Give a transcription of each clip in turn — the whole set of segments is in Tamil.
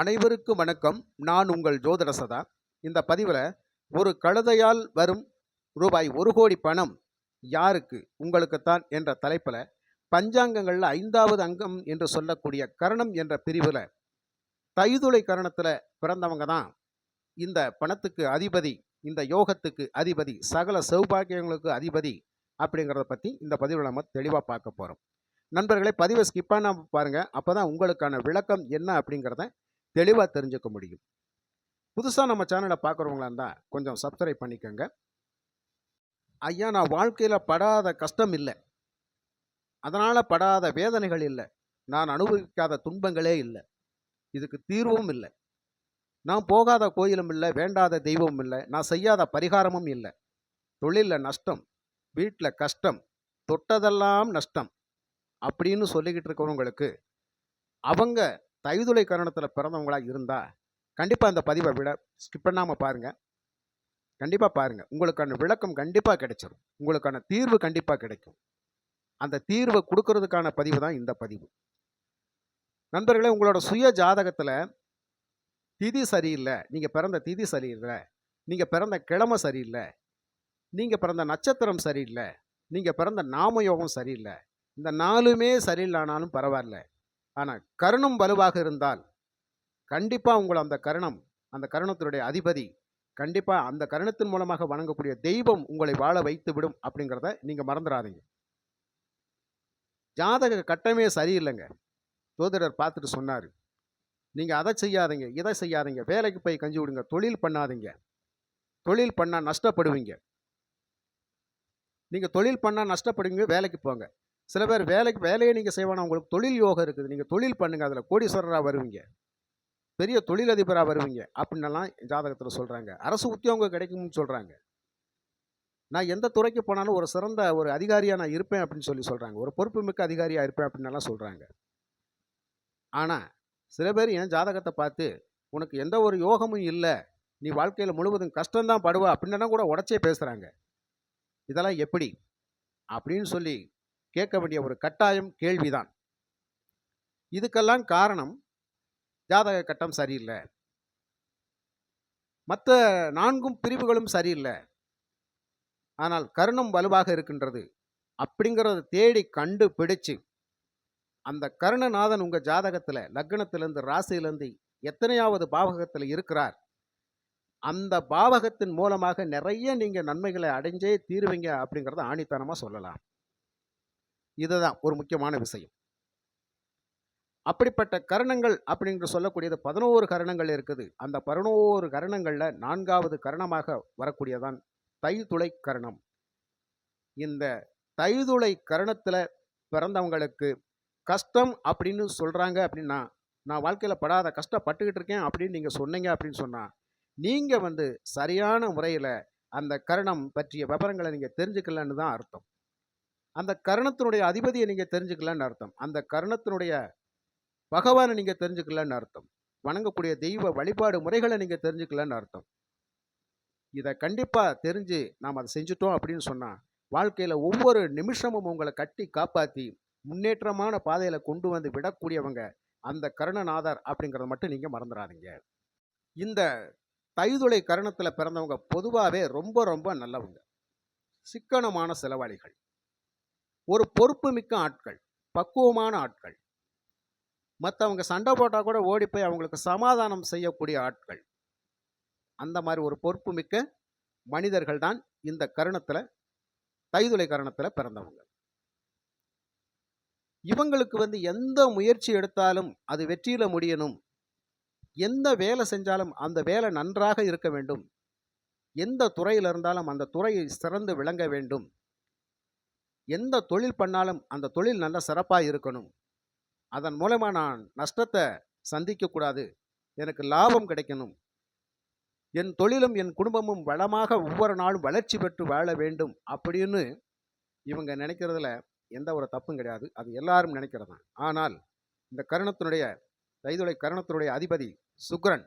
அனைவருக்கும் வணக்கம். நான் உங்கள் ஜோதிடசதா. இந்த பதிவில் ஒரு கழுதையால் வரும் ரூபாய் ஒரு கோடி பணம் யாருக்கு? உங்களுக்குத்தான் என்ற தலைப்பில் பஞ்சாங்கங்களில் ஐந்தாவது அங்கம் என்று சொல்லக்கூடிய கரணம் என்ற பிரிவில் தைதுளை கரணத்தில் பிறந்தவங்க தான். இந்த பணத்துக்கு அதிபதி இந்த யோகத்துக்கு அதிபதி சகல சௌபாகியங்களுக்கு அதிபதி அப்படிங்கிறத பற்றி இந்த பதிவில் நம்ம தெளிவாக பார்க்க போகிறோம் நண்பர்களே பதிவை ஸ்கிப் பாருங்கள் அப்போ தான் உங்களுக்கான விளக்கம் என்ன அப்படிங்கிறத தெளிவாக தெரிஞ்சுக்க முடியும். புதுசாக நம்ம சேனலை பார்க்குறவங்களா இருந்தால் கொஞ்சம் சப்ஸ்கிரைப் பண்ணிக்கோங்க. ஐயா நான் வாழ்க்கையில் படாத கஷ்டம் இல்லை. அதனால் படாத வேதனைகள் இல்லை. நான் அனுபவிக்காத துன்பங்களே இல்லை. இதுக்கு தீர்வும் இல்லை. நான் போகாத கோயிலும் இல்லை வேண்டாத தெய்வமும் இல்லை. நான் செய்யாத பரிகாரமும் இல்லை. தொழிலில் நஷ்டம் வீட்டில் கஷ்டம் தொட்டதெல்லாம் நஷ்டம். அப்படின்னு சொல்லிக்கிட்டு இருக்கிறவங்களுக்கு அவங்க தைதுளை கரணத்தில் பிறந்தவங்களாக இருந்தால் கண்டிப்பாக அந்த பதிவை விட ஸ்கிப் பண்ணாமல் பாருங்கள் கண்டிப்பாக பாருங்கள் உங்களுக்கான விளக்கம் கண்டிப்பாக கிடைச்சிரும். உங்களுக்கான தீர்வு கண்டிப்பாக கிடைக்கும். அந்த தீர்வை கொடுக்கறதுக்கான பதிவு தான் இந்த பதிவு. நண்பர்களே உங்களோட சுய ஜாதகத்தில் திதி சரியில்லை. நீங்கள் பிறந்த திதி சரியில்லை. நீங்கள் பிறந்த கிழமை சரியில்லை. நீங்கள் பிறந்த நட்சத்திரம் சரியில்லை. நீங்கள் பிறந்த நாமயோகம் சரியில்லை. இந்த நாலுமே சரியில்லைனாலும் பரவாயில்ல. ஆனால் கருணம் வலுவாக இருந்தால் கண்டிப்பாக உங்களை அந்த கருணம் அந்த கருணத்தினுடைய அதிபதி கண்டிப்பாக அந்த கருணத்தின் மூலமாக வணங்கக்கூடிய தெய்வம் உங்களை வாழ வைத்து விடும் அப்படிங்கிறத நீங்கள் மறந்துடாதீங்க ஜாதக கட்டமே சரியில்லைங்க. ஜோதிடர் பார்த்துட்டு சொன்னார். நீங்கள் அதை செய்யாதீங்க இதை செய்யாதீங்க வேலைக்கு போய் கஞ்சி விடுங்க தொழில் பண்ணாதீங்க. தொழில் பண்ணால் நஷ்டப்படுவீங்க. நீங்கள் தொழில் பண்ணால் நஷ்டப்படுவீங்க வேலைக்கு போங்க. சில பேர் வேலைக்கு வேலையை நீங்கள் செய்வானா? உங்களுக்கு தொழில் யோகம் இருக்குது. நீங்கள் தொழில் பண்ணுங்கள் அதில் கோடீஸ்வரராக வருவீங்க. பெரிய தொழிலதிபராக வருவீங்க. அப்படின்னெல்லாம் ஜாதகத்தில் சொல்கிறாங்க அரசு உத்தியோகம் கிடைக்கும்னு சொல்கிறாங்க நான் எந்த துறைக்கு போனாலும் ஒரு சிறந்த ஒரு அதிகாரியாக நான் இருப்பேன் அப்படின்னு சொல்லி சொல்கிறாங்க ஒரு பொறுப்பு மிக்க அதிகாரியாக இருப்பேன் அப்படின்னெல்லாம் சொல்கிறாங்க ஆனால் சில பேர் என் ஜாதகத்தை பார்த்து உனக்கு எந்த ஒரு யோகமும் இல்லை. நீ வாழ்க்கையில் முழுவதும் கஷ்டம்தான் படுவ. அப்படின்னெல்லாம் கூட உடச்சே பேசுகிறாங்க இதெல்லாம் எப்படி? அப்படின்னு சொல்லி கேட்க வேண்டிய ஒரு கட்டாயம் கேள்விதான். இதுக்கெல்லாம் காரணம் ஜாதக கட்டம் சரியில்லை. மற்ற நான்கும் பிரிவுகளும் சரியில்லை. ஆனால் கருணம் வலுவாக இருக்கின்றது. அப்படிங்கிறத தேடி கண்டுபிடிச்சு அந்த கருணநாதன் உங்கள் ஜாதகத்தில் லக்னத்திலேருந்து ராசியிலேருந்து எத்தனையாவது பாவகத்தில் இருக்கிறார். அந்த பாவகத்தின் மூலமாக நிறைய நீங்கள் நன்மைகளை அடைஞ்சே தீருவீங்க அப்படிங்கிறத ஆணித்தனமாக சொல்லலாம். இதுதான் ஒரு முக்கியமான விஷயம். அப்படிப்பட்ட கரணங்கள் அப்படிங்கிற சொல்லக்கூடியது பதினோரு கரணங்கள் இருக்குது. அந்த பதினோரு கரணங்களில் நான்காவது கரணமாக வரக்கூடியதான் தைதுளை கரணம். இந்த தைதுளை கரணத்தில் பிறந்தவங்களுக்கு கஷ்டம் அப்படின்னு சொல்கிறாங்க அப்படின்னா நான் வாழ்க்கையில் படாத கஷ்டப்பட்டுக்கிட்டு இருக்கேன் அப்படின்னு நீங்கள் சொன்னீங்க அப்படின்னு சொன்னால் நீங்கள் வந்து சரியான முறையில் அந்த கரணம் பற்றிய விவரங்களை நீங்கள் தெரிஞ்சுக்கலன்னு தான் அர்த்தம். அந்த கரணத்தினுடைய அதிபதியை நீங்கள் தெரிஞ்சுக்கலன்னு அர்த்தம். அந்த கரணத்தினுடைய பகவானை நீங்கள் தெரிஞ்சுக்கலன்னு அர்த்தம். வணங்கக்கூடிய தெய்வ வழிபாடு முறைகளை நீங்கள் தெரிஞ்சுக்கலன்னு அர்த்தம். இதை கண்டிப்பாக தெரிஞ்சு நாம் அதை செஞ்சுட்டோம் அப்படின்னு சொன்னால் வாழ்க்கையில் ஒவ்வொரு நிமிஷமும் உங்களை கட்டி காப்பாற்றி முன்னேற்றமான பாதையில் கொண்டு வந்து விடக்கூடியவங்க அந்த கருணநாதர் அப்படிங்கிறத மட்டும் நீங்கள் மறந்துடாதீங்க இந்த தைதுளை கரணத்தில் பிறந்தவங்க பொதுவாகவே ரொம்ப ரொம்ப நல்லவங்க. சிக்கனமான செலவாளிகள். ஒரு பொறுப்புமிக்க ஆட்கள் பக்குவமான ஆட்கள். மற்றவங்க சண்டை போட்டால் கூட ஓடி போய் அவங்களுக்கு சமாதானம் செய்யக்கூடிய ஆட்கள். அந்த மாதிரி ஒரு பொறுப்புமிக்க மனிதர்கள் தான் இந்த கருணத்தில் தைதுளை கரணத்தில் பிறந்தவங்க. இவங்களுக்கு வந்து எந்த முயற்சி எடுத்தாலும் அது வெற்றியில் முடியணும். எந்த வேலை செஞ்சாலும் அந்த வேலை நன்றாக இருக்க வேண்டும். எந்த துறையில் இருந்தாலும் அந்த துறையை சிறந்து விளங்க வேண்டும். எந்த தொழில் பண்ணாலும் அந்த தொழில் நல்ல சிறப்பாக இருக்கணும். அதன் மூலமாக நான் நஷ்டத்தை சந்திக்கக்கூடாது. எனக்கு லாபம் கிடைக்கணும். என் தொழிலும் என் குடும்பமும் வளமாக ஒவ்வொரு நாளும் வளர்ச்சி பெற்று வாழ வேண்டும் அப்படின்னு இவங்க நினைக்கிறதுல எந்த ஒரு தப்பும் கிடையாது. அது எல்லாரும் நினைக்கிறது? தான் ஆனால் இந்த கருணத்தினுடைய தைதுளை கருணத்தினுடைய அதிபதி சுக்ரன்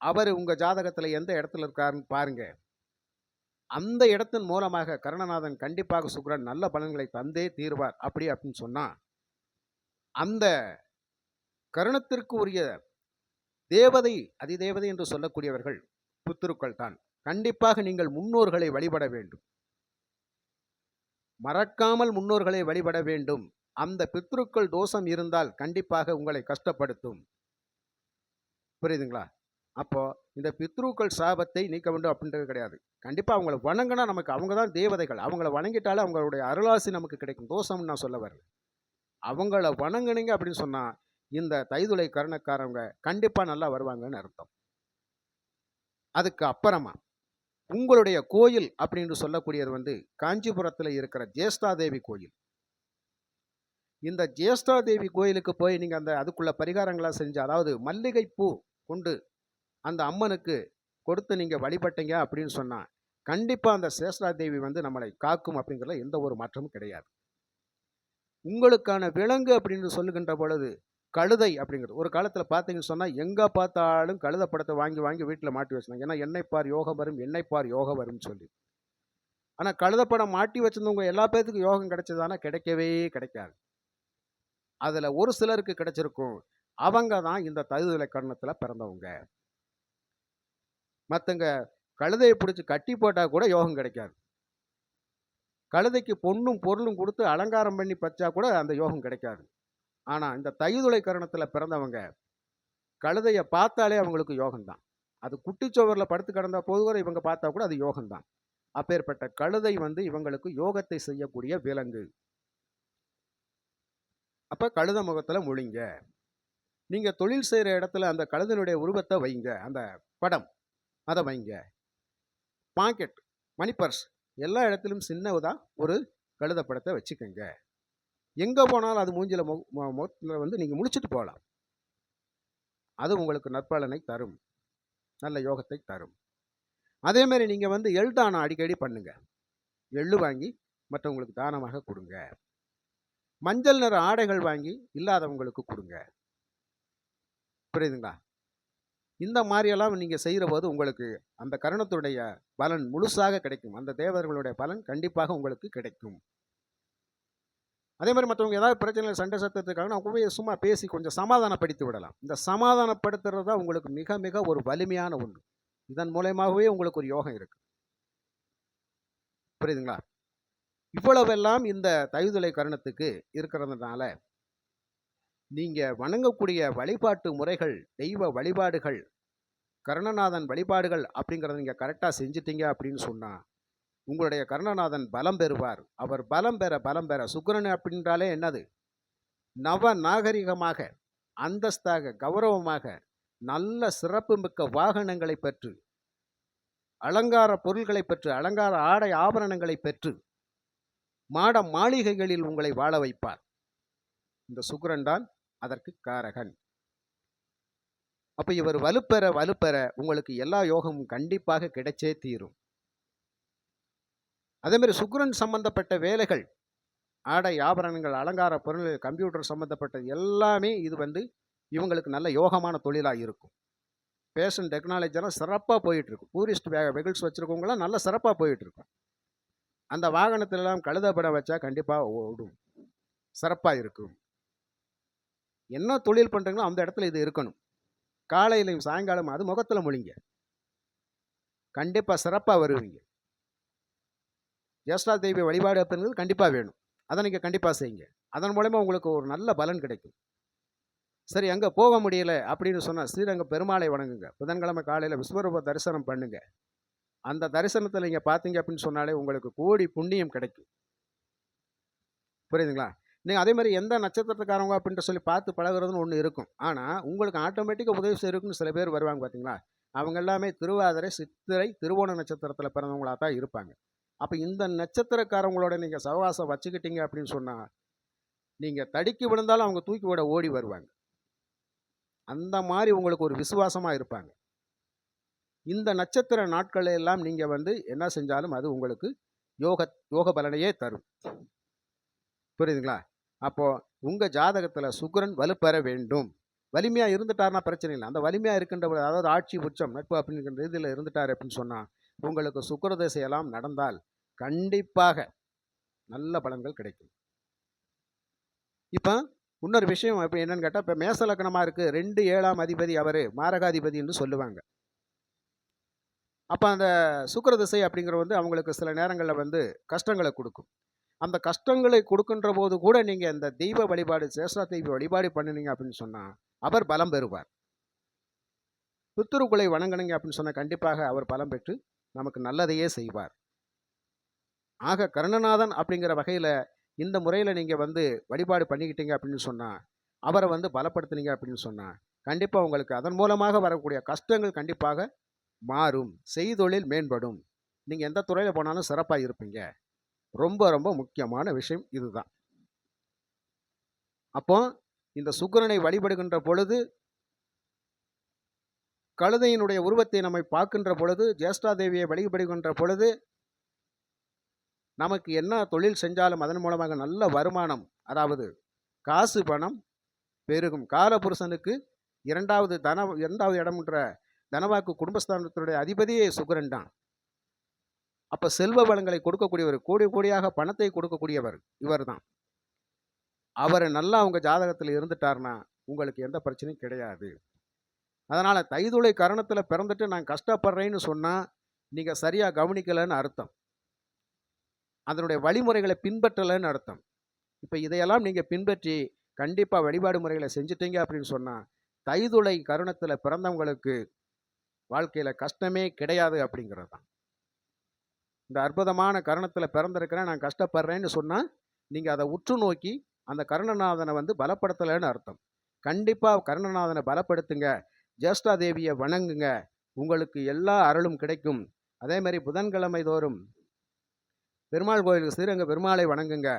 அவர் உங்கள் ஜாதகத்தில் எந்த இடத்துல இருக்காருன்னு பாருங்கள் அந்த இடத்தின் மூலமாக கருணநாதன் கண்டிப்பாக சுக்ரன் நல்ல பலன்களை தந்தே தீர்வார். அப்படி அப்படின்னு சொன்னால் அந்த கருணத்திற்கு உரிய தேவதை அதிதேவதை என்று சொல்லக்கூடியவர்கள் புத்திருக்கள் தான். கண்டிப்பாக நீங்கள் முன்னோர்களை வழிபட வேண்டும். மறக்காமல் முன்னோர்களை வழிபட வேண்டும். அந்த பித்ருக்கள் தோஷம் இருந்தால் கண்டிப்பாக உங்களை கஷ்டப்படுத்தும். புரியுதுங்களா? அப்போது இந்த பித்ருக்கள் சாபத்தை நீக்க வேண்டும் அப்படின்றது கிடையாது. கண்டிப்பாக அவங்கள வணங்கினா நமக்கு அவங்க தான் தேவதைகள். அவங்கள வணங்கிட்டாலே அவங்களுடைய அருளாசி நமக்கு கிடைக்கும். தோஷம்னு நான் சொல்ல வரல. அவங்கள வணங்குனீங்க அப்படின்னு சொன்னால் இந்த தைதுளை கருணக்காரவங்க கண்டிப்பாக நல்லா வருவாங்கன்னு அர்த்தம். அதுக்கு அப்புறமா உங்களுடைய கோயில் அப்படின்னு சொல்லக்கூடியது வந்து காஞ்சிபுரத்தில் இருக்கிற ஜேஷ்டாதேவி கோயில். இந்த ஜேஷ்டாதேவி கோயிலுக்கு போய் நீங்கள் அந்த அதுக்குள்ள பரிகாரங்களாக செஞ்சு அதாவது மல்லிகைப்பூ கொண்டு அந்த அம்மனுக்கு கொடுத்து நீங்கள் வழிபட்டீங்க அப்படின்னு சொன்னால் கண்டிப்பாக அந்த சேஷ்டாதேவி வந்து நம்மளை காக்கும் அப்படிங்கிறதுல எந்த ஒரு மாற்றமும் கிடையாது. உங்களுக்கான விலங்கு அப்படின்னு சொல்லுகின்ற பொழுது கழுதை அப்படிங்கிறது. ஒரு காலத்தில் பார்த்தீங்கன்னு சொன்னால் எங்கே பார்த்தாலும் கழுத படத்தை வாங்கி வாங்கி வீட்டில் மாட்டி வச்சிருந்தாங்க. ஏன்னா எண்ணெய் பார் யோகம் வரும் எண்ணெய் பார் யோகம் வரும்னு சொல்லி. ஆனால் கழுத படம் மாட்டி வச்சிருந்தவங்க எல்லா பேர்த்துக்கும் யோகம் கிடைச்சதானா கிடைக்கவே கிடைக்காது. அதில் ஒரு சிலருக்கு கிடைச்சிருக்கும். அவங்க தான் இந்த தகுதலை கண்ணத்தில் பிறந்தவங்க. மற்றங்க கழுதையை பிடிச்சி கட்டி போட்டால் கூட யோகம் கிடைக்காது. கழுதைக்கு பொண்ணும் பொருளும் கொடுத்து அலங்காரம் பண்ணி பச்சா கூட அந்த யோகம் கிடைக்காது. ஆனால் இந்த தைதுளை கரணத்தில் பிறந்தவங்க கழுதையை பார்த்தாலே அவங்களுக்கு யோகம்தான். அது குட்டிச்சோவரில் படுத்து கிடந்த போது கூட இவங்க பார்த்தா கூட அது யோகம்தான். அப்பேற்பட்ட கழுதை வந்து இவங்களுக்கு யோகத்தை செய்யக்கூடிய விலங்கு. அப்போ கழுத முகத்தில் முழிங்க. நீங்கள் தொழில் செய்கிற இடத்துல அந்த கழுதனுடைய உருவத்தை வைங்க. அந்த படம். அதை வைங்க. பாக்கெட் மணி பர்ஸ் எல்லா இடத்துலையும் சின்னதாக ஒரு கழுத படத்தை வச்சுக்கோங்க. எங்கே போனாலும் அது மூஞ்சில் மொ மு- வந்து நீங்கள் முடிச்சுட்டு போகலாம் அது உங்களுக்கு நற்பலனை தரும். நல்ல யோகத்தை தரும். அதேமாரி நீங்கள் வந்து எள் தானம் அடிக்கடி பண்ணுங்கள் எள்ளு வாங்கி மற்றவங்களுக்கு தானமாக கொடுங்க. மஞ்சள் நிற ஆடைகள் வாங்கி இல்லாதவங்களுக்கு கொடுங்க. புரியுதுங்களா? இந்த மாதிரியெல்லாம் நீங்கள் செய்கிற போது உங்களுக்கு அந்த கருணத்துடைய பலன் முழுசாக கிடைக்கும். அந்த தேவர்களுடைய பலன் கண்டிப்பாக உங்களுக்கு கிடைக்கும். அதே மாதிரி மற்றவங்க ஏதாவது பிரச்சனை சண்டை சத்தத்துக்காக நான் போய் சும்மா பேசி கொஞ்சம் சமாதானப்படுத்தி விடலாம். இந்த சமாதானப்படுத்துறது தான் உங்களுக்கு மிக மிக ஒரு வலிமையான ஒன்று இதன் மூலயமாகவே உங்களுக்கு ஒரு யோகம் இருக்கு. புரியுதுங்களா? இவ்வளவெல்லாம் இந்த தைதுளை கருணத்துக்கு இருக்கிறதுனால நீங்கள் வணங்கக்கூடிய வழிபாட்டு முறைகள் தெய்வ வழிபாடுகள் கருணநாதன் வழிபாடுகள் அப்படிங்கிறத நீங்கள் கரெக்டாக செஞ்சிட்டீங்க அப்படின்னு சொன்னால் உங்களுடைய கருணநாதன் பலம் பெறுவார். அவர் பலம் பெற பலம் பெற சுக்கரன் அப்படின்றாலே என்னது? நவ நாகரிகமாக அந்தஸ்தாக கௌரவமாக நல்ல சிறப்புமிக்க வாகனங்களை பெற்று அலங்கார பொருள்களை பெற்று அலங்கார ஆடை ஆபரணங்களை பெற்று மாட மாளிகைகளில் உங்களை வாழ வைப்பார். இந்த சுக்கரன் தான் அதற்கு காரகன். அப்போ இவர் வலுப்பெற வலுப்பெற உங்களுக்கு எல்லா யோகமும் கண்டிப்பாக கிடைச்சே தீரும். அதேமாதிரி சுக்ரன் சம்பந்தப்பட்ட வேலைகள் ஆடை ஆபரணங்கள் அலங்கார பொருள் கம்ப்யூட்டர் சம்பந்தப்பட்டது எல்லாமே இது வந்து இவங்களுக்கு நல்ல யோகமான தொழிலாக இருக்கும். ஃபேஷன் டெக்னாலஜிலாம் சிறப்பாக போயிட்டுருக்கும். டூரிஸ்ட் வே வெஹிக்கிள்ஸ் வச்சுருக்கவங்களாம் நல்ல சிறப்பாக போயிட்டுருக்கும். அந்த வாகனத்திலலாம் கழுதப்படம் வச்சா கண்டிப்பாக ஓடும். சிறப்பாக இருக்கும். என்ன தொழில் பண்ணுறீங்களோ அந்த இடத்துல இது இருக்கணும். காலையிலையும் சாயங்காலம் அது முகத்தில் மொழிங்க. கண்டிப்பாக சிறப்பாக வருவீங்க. ஜேஷ்டா தெய்வ வழிபாடு அப்படிங்கிறது கண்டிப்பாக வேணும். அதை நீங்கள் கண்டிப்பாக செய்யுங்க. அதன் மூலயமா உங்களுக்கு ஒரு நல்ல பலன் கிடைக்கும். சரி அங்கே போக முடியல அப்படின்னு சொன்னால் ஸ்ரீரங்க பெருமாளை வணங்குங்க. புதன்கிழமை காலையில் விஸ்வரூப தரிசனம் பண்ணுங்க. அந்த தரிசனத்தில் நீங்கள் பார்த்தீங்க அப்படின்னு சொன்னாலே உங்களுக்கு கோடி புண்ணியம் கிடைக்கும். புரியுதுங்களா? நீங்கள் அதே மாதிரி எந்த நட்சத்திரத்துக்காரங்க அப்படின்ட்டு சொல்லி பார்த்து பழகுறதுன்னு ஒன்று இருக்கும். ஆனால் உங்களுக்கு ஆட்டோமேட்டிக்காக உதவி செய்யறதுக்குன்னு சில பேர் வருவாங்க பார்த்தீங்களா அவங்க எல்லாமே திருவாதிரை சித்திரை திருவோண நட்சத்திரத்தில் பிறந்தவங்களாக தான் இருப்பாங்க. அப்போ இந்த நட்சத்திரக்காரங்களோட நீங்கள் சகவாசம் வச்சுக்கிட்டீங்க அப்படின்னு சொன்னால் நீங்கள் தடுக்கி விழுந்தாலும் அவங்க தூக்கி விட ஓடி வருவாங்க. அந்த மாதிரி உங்களுக்கு ஒரு விசுவாசமாக இருப்பாங்க. இந்த நட்சத்திர நாட்களை எல்லாம் நீங்கள் வந்து என்ன செஞ்சாலும் அது உங்களுக்கு யோக யோக பலனையே தரும். புரியுதுங்களா? அப்போது உங்கள் ஜாதகத்தில் சுக்கரன் வலுப்பெற வேண்டும். வலிமையாக இருந்துட்டார்னா பிரச்சனை இல்லை. அந்த வலிமையாக இருக்கின்ற அதாவது ஆட்சி உச்சம் நட்பு அப்படிங்கிற இதில் இருந்துட்டார் அப்படின்னு சொன்னால் உங்களுக்கு சுக்கர திசையெல்லாம் நடந்தால் கண்டிப்பாக நல்ல பலன்கள் கிடைக்கும். இப்போ இன்னொரு விஷயம் இப்போ என்னென்னு கேட்டால் இப்போ மேசலக்கணமாக இருக்குது ரெண்டு ஏழாம் அதிபதி அவர் மாரகாதிபதின்னு சொல்லுவாங்க. அப்போ அந்த சுக்கர திசை அப்படிங்கிற வந்து அவங்களுக்கு சில நேரங்களில் வந்து கஷ்டங்களை கொடுக்கும். அந்த கஷ்டங்களை கொடுக்கின்ற போது கூட நீங்கள் இந்த தெய்வ வழிபாடு சேஷா தெய்வ வழிபாடு பண்ணினீங்க அப்படின்னு சொன்னால் அவர் பலம் பெறுவார். பித்துருக்குலை வணங்கினீங்க அப்படின்னு சொன்னால் கண்டிப்பாக அவர் பலம் பெற்று நமக்கு நல்லதையே செய்வார். ஆக கருணநாதன் அப்படிங்கிற வகையில் இந்த முறையில் நீங்கள் வந்து வழிபாடு பண்ணிக்கிட்டீங்க அப்படின்னு சொன்னால் அவரை வந்து பலப்படுத்துனீங்க அப்படின்னு சொன்னால் கண்டிப்பாக உங்களுக்கு அதன் மூலமாக வரக்கூடிய கஷ்டங்கள் கண்டிப்பாக மாறும். செய்தொழில் மேம்படும். நீங்கள் எந்த துறையில் போனாலும் சிறப்பாக இருப்பீங்க. ரொம்ப ரொம்ப முக்கியமான விஷயம் இதுதான். அப்போ இந்த சுக்கரனை வழிபடுகின்ற பொழுது கழுதையினுடைய உருவத்தை நம்மை பார்க்கின்ற பொழுது ஜேஷ்டா தேவியை வழிபடுகின்ற பொழுது நமக்கு என்ன தொழில் செஞ்சாலும் அதன் மூலமாக நல்ல வருமானம் அதாவது காசு பணம் பெருகும். காலபுருஷனுக்கு இரண்டாவது தன இரண்டாவது இடம்ன்ற தனவாக்கு குடும்பஸ்தானத்தினுடைய அதிபதியே சுக்கரன் தான் அப்போ செல்வ வளங்களை கொடுக்கக்கூடியவர் கோடி கோடியாக பணத்தை கொடுக்கக்கூடியவர் இவர் தான் அவர் நல்லா அவங்க ஜாதகத்தில் இருந்துட்டார்னா உங்களுக்கு எந்த பிரச்சனையும் கிடையாது. அதனால் தைதுளை கரணத்தில் பிறந்துட்டு நான் கஷ்டப்படுறேன்னு சொன்னால் நீங்கள் சரியாக கவனிக்கலைன்னு அர்த்தம். அதனுடைய வழிமுறைகளை பின்பற்றலைன்னு அர்த்தம். இப்போ இதையெல்லாம் நீங்கள் பின்பற்றி கண்டிப்பாக வழிபாடு முறைகளை செஞ்சிட்டீங்க அப்படின்னு சொன்னால் தைதுளை கருணத்தில் பிறந்தவங்களுக்கு வாழ்க்கையில் கஷ்டமே கிடையாது அப்படிங்கிறது தான் இந்த அற்புதமான கருணத்தில் பிறந்திருக்கிறேன் நான் கஷ்டப்படுறேன்னு சொன்னால் நீங்கள் அதை உற்று நோக்கி அந்த கருணநாதனை வந்து பலப்படுத்தலைன்னு அர்த்தம். கண்டிப்பாக கருணநாதனை பலப்படுத்துங்க. ஜேஷ்டா தேவியை வணங்குங்க. உங்களுக்கு எல்லா அருளும் கிடைக்கும். அதே மாதிரி புதன்கிழமை தோறும் பெருமாள் கோயிலுக்கு ஸ்ரீரங்க பெருமாளை வணங்குங்க.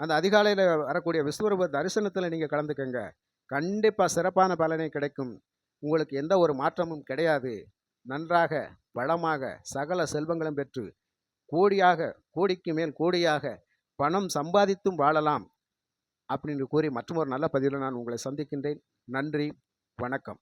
அந்த அதிகாலையில் வரக்கூடிய விஸ்வரூப தரிசனத்தில் நீங்கள் கலந்துக்கங்க. கண்டிப்பாக சிறப்பான பலனை கிடைக்கும். உங்களுக்கு எந்த ஒரு மாற்றமும் கிடையாது. நன்றாக வளமாக சகல செல்வங்களும் பெற்று கோடியாக கோடிக்கு மேல் கோடியாக பணம் சம்பாதித்தும் வாழலாம் அப்படின்னு கூறி மற்றொரு நல்ல பதிவில் நான் உங்களை சந்திக்கின்றேன். நன்றி வணக்கம்.